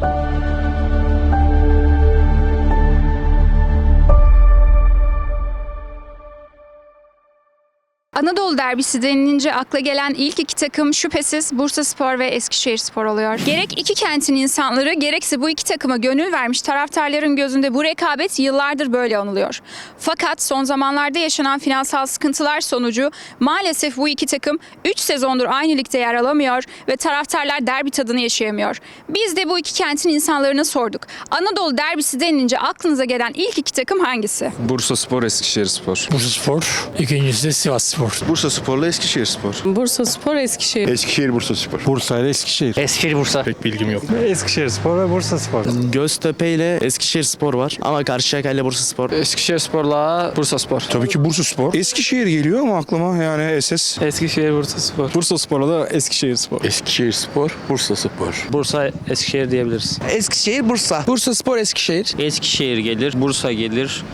Bye. Anadolu derbisi denilince akla gelen ilk iki takım şüphesiz Bursa Spor ve Eskişehir Spor oluyor. Gerek iki kentin insanları gerekse bu iki takıma gönül vermiş taraftarların gözünde bu rekabet yıllardır böyle anılıyor. Fakat son zamanlarda yaşanan finansal sıkıntılar sonucu maalesef bu iki takım 3 sezondur aynı ligde yer alamıyor ve taraftarlar derbi tadını yaşayamıyor. Biz de bu iki kentin insanlarına sorduk. Anadolu derbisi denilince aklınıza gelen ilk iki takım hangisi? Bursa Spor, Eskişehir Spor. Bursa Spor. İkincisi de Sivas Spor. Bursa Spor'la Eskişehir Spor. Bursa Spor, Eskişehir. Eskişehir Bursa Spor. Bursa ile Eskişehir. Eskişehir Bursa. Pek bilgim yok. Eskişehir Spor ve Bursa Spor. Göztepe ile Eskişehir Spor var ama Karşıyaka ile Bursa Spor. Eskişehir Spor'la Bursa Spor. Tabii ki Bursa Spor. Eskişehir geliyor ama aklıma yani SS. Eskişehir Bursa Spor. Bursa Spor'la da Eskişehir Spor. Eskişehir Spor, Bursa Spor. Bursa Eskişehir diyebiliriz. Eskişehir Bursa. Bursa Spor Eskişehir. Eskişehir gelir, Bursa gelir,